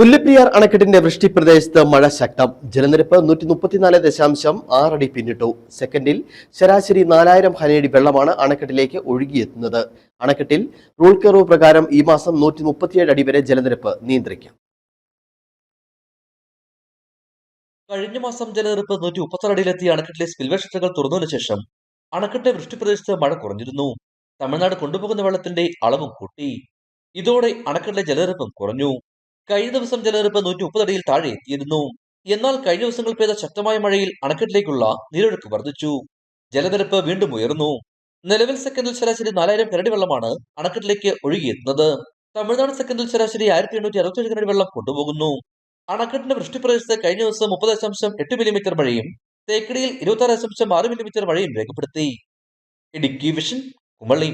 മുല്ലപ്പെരിയാർ അണക്കെട്ടിന്റെ വൃഷ്ടി പ്രദേശത്ത് മഴ ശക്തം. ജലനിരപ്പ് നൂറ്റി മുപ്പത്തിനാല് ദശാംശം ആറടി പിന്നിട്ടു. സെക്കൻഡിൽ ശരാശരി നാലായിരം ഹനയടി വെള്ളമാണ് അണക്കെട്ടിലേക്ക് ഒഴുകിയെത്തുന്നത്. അണക്കെട്ടിൽ റൂൾ കർവ് പ്രകാരം ഈ മാസം നൂറ്റി മുപ്പത്തിയേഴ് അടി വരെ ജലനിരപ്പ് നിയന്ത്രിക്കാം. കഴിഞ്ഞ മാസം ജലനിരപ്പ് നൂറ്റി മുപ്പത്തി അടിയിലെത്തിയ അണക്കെട്ടിലെ സ്പിൽവേ ഷട്ടറുകൾ തുറന്നതിനു ശേഷം അണക്കെട്ട് വൃഷ്ടിപ്രദേശത്ത് മഴ കുറഞ്ഞിരുന്നു. തമിഴ്നാട് കൊണ്ടുപോകുന്ന വെള്ളത്തിന്റെ അളവും കൂട്ടി. ഇതോടെ അണക്കെട്ടിലെ ജലനിരപ്പും കുറഞ്ഞു. കഴിഞ്ഞ ദിവസം ജലനിരപ്പ് നൂറ്റി മുപ്പത് അടിയിൽ താഴെ എത്തിയിരുന്നു എന്നാൽ കഴിഞ്ഞ ദിവസങ്ങൾ പെയ്ത ശക്തമായ മഴയിൽ അണക്കെട്ടിലേക്കുള്ള നീരൊഴുക്ക് വർദ്ധിച്ചു. ജലനിരപ്പ് വീണ്ടും ഉയർന്നു. നിലവിൽ സെക്കൻഡിൽ ശരാശരി നാലായിരം കരടി വെള്ളമാണ് അണക്കെട്ടിലേക്ക് ഒഴുകിയെത്തുന്നത്. തമിഴ്നാട് സെക്കൻഡിൽ ശരാശരി ആയിരത്തി എണ്ണൂറ്റി അറുപത്തി കരടി വെള്ളം കൊണ്ടുപോകുന്നു. അണക്കെട്ടിന്റെ വൃഷ്ടിപ്രദേശത്ത് കഴിഞ്ഞ ദിവസം മുപ്പത് ദശാംശം എട്ട് മില്ലിമീറ്റർ മഴയും തേക്കടിയിൽ ഇരുപത്തി ആറ് ദശാംശം ആറ് മില്ലിമീറ്റർ മഴയും രേഖപ്പെടുത്തി. ഇടുക്കി വിഷൻ കുമളി.